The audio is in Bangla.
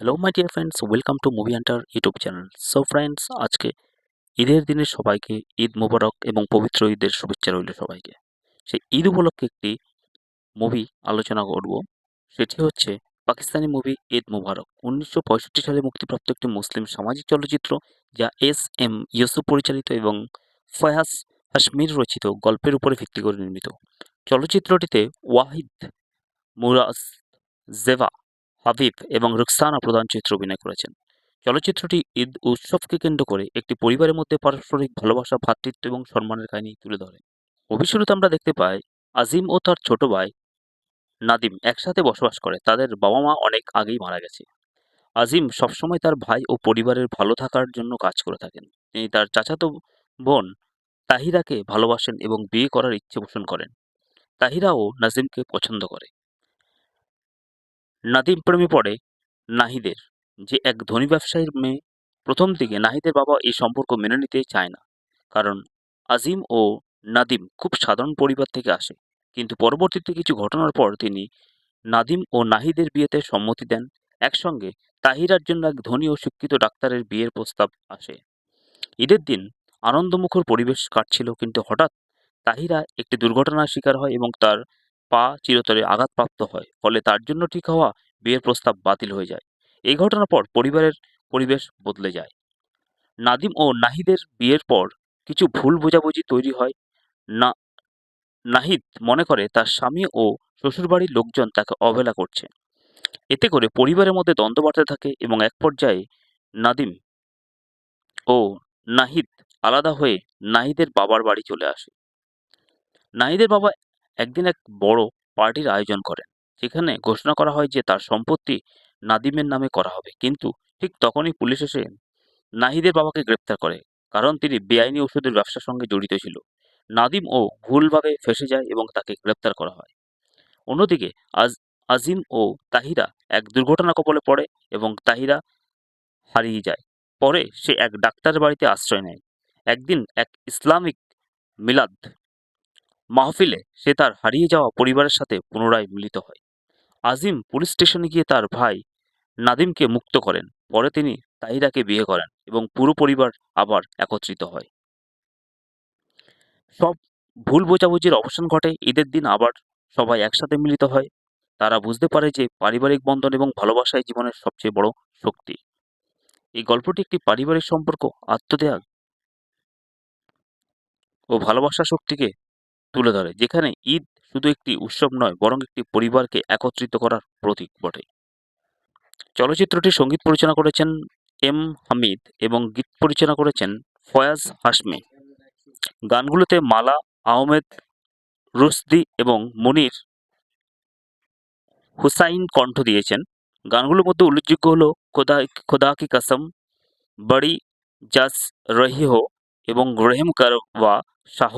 Hello my dear friends welcome to movie hunter YouTube channel so friends আজকে ঈদের দিনে সবাইকে ঈদ মোবারক এবং পবিত্র ঈদের শুভেচ্ছা রইল সবাইকে। সেই ঈদ উপলক্ষে একটি মুভি আলোচনা করব। সেটি হচ্ছে পাকিস্তানি মুভি ঈদ মুবারক। উনিশশো পঁয়ষট্টি সালে মুক্তিপ্রাপ্ত একটি মুসলিম সামাজিক চলচ্চিত্র যা এস এম ইউসুফ পরিচালিত এবং ফয়াজ হাসমির রচিত গল্পের উপরে ভিত্তি করে নির্মিত। চলচ্চিত্রটিতে ওয়াহিদ মুরাজ জেভা হাবিব এবং রুকসানা প্রধান চিত্র অভিনয় করেছেন। চলচ্চিত্রটি ঈদ উৎসবকে কেন্দ্র করে একটি পরিবারের মধ্যে পারস্পরিক ভালোবাসা ভ্রাতৃত্ব এবং সম্মানের কাহিনী তুলে ধরে। মুভির শুরুতে আমরা দেখতে পাই, আজিম ও তার ছোট ভাই নাদিম একসাথে বসবাস করে, তাদের বাবা মা অনেক আগেই মারা গেছে। আজিম সবসময় তার ভাই ও পরিবারের ভালো থাকার জন্য কাজ করে থাকেন। তিনি তার চাচাতো বোন তাহিরাকে ভালোবাসেন এবং বিয়ে করার ইচ্ছে পোষণ করেন। তাহিরাও নাজিমকে পছন্দ করে। নাদিম প্রেমে পড়ে নাহিদের। যে এক ধনী ব্যবসায়ীর মেয়ে, প্রথম দিকে নাহিদের বাবা এই সম্পর্ক মেনে নিতে চায় না। কারণ আজিম ও নাদিম খুব সাধারণ পরিবার থেকে আসে। কিন্তু পরবর্তীতে কিছু ঘটনার পর তিনি নাদিম ও নাহিদের বিয়েতে সম্মতি দেন। একসঙ্গে তাহিরার জন্য এক ধনী ও শিক্ষিত ডাক্তারের বিয়ের প্রস্তাব আসে। ঈদের দিন আনন্দমুখর পরিবেশ কাটছিল, কিন্তু হঠাৎ তাহিরা একটি দুর্ঘটনার শিকার হয় এবং তার পা চিরতরে আঘাতপ্রাপ্ত হয়, ফলে তার জন্য ঠিক হওয়া বিয়ের প্রস্তাব বাতিল হয়ে যায়। এই ঘটনার পর পরিবারের পরিবেশ বদলে যায়। নাদিম ও নাহিদের বিয়ের পর কিছু ভুল বোঝাবুঝি তৈরি হয়। না, নাহিদ মনে করে তার স্বামী ও শ্বশুরবাড়ির লোকজন তাকে অবহেলা করছে। এতে করে পরিবারের মধ্যে দ্বন্দ্ব বাড়তে থাকে এবং এক পর্যায়ে নাদিম ও নাহিদ আলাদা হয়ে নাহিদের বাবার বাড়ি চলে আসে। নাহিদের বাবা একদিন এক বড় পার্টির আয়োজন করেন। যেখানে ঘোষণা করা হয় যে, তার সম্পত্তি নাদিমের নামে করা হবে। কিন্তু ঠিক তখনই পুলিশ এসে নাহিদের বাবাকে গ্রেপ্তার করে, কারণ তিনি বেআইনি ওষুধের ব্যবসার সঙ্গে জড়িত ছিল। নাদিম ও ভুলভাবে ফেসে যায় এবং তাকে গ্রেপ্তার করা হয়। অন্যদিকে আজ, আজিম ও তাহিরা এক দুর্ঘটনা কবলে পড়ে এবং তাহিরা হারিয়ে যায়। পরে সে এক ডাক্তারের বাড়িতে আশ্রয় নেয়। একদিন এক ইসলামিক মিলাদ মাহফিলে সে তার হারিয়ে যাওয়া পরিবারের সাথে পুনরায় মিলিত হয়। আজিম পুলিশ স্টেশনে গিয়ে তার ভাই নাদিমকে মুক্ত করেন। পরে তিনি তাহিরাকে বিয়ে করেন এবং পুরো পরিবার আবার একত্রিত হয়। সব ভুল বোঝাবুঝির অবসান ঘটে। ঈদের দিন আবার সবাই একসাথে মিলিত হয়। তারা বুঝতে পারে যে পারিবারিক বন্ধন এবং ভালোবাসাই জীবনের সবচেয়ে বড় শক্তি। এই গল্পটি একটি পারিবারিক সম্পর্ক, আত্মত্যাগ ও ভালোবাসা শক্তিকে তুলে ধরে, যেখানে ঈদ শুধু একটি উৎসব নয়, বরং একটি পরিবারকে একত্রিত করার প্রতীক বটে। চলচ্চিত্রটি সংগীত পরিচালনা করেছেন এম হামিদ এবং গীত পরিচালনা করেছেন ফয়াজ হাসমি গানগুলোতে মালা, আহমেদ রুশদি এবং মনির হুসাইন কণ্ঠ দিয়েছেন। গানগুলোর মধ্যে উল্লেখযোগ্য হলো খোদা খোদা কি কাসম, বড়ি জাস রহি হো এবং রহিম কারওয়া শাহ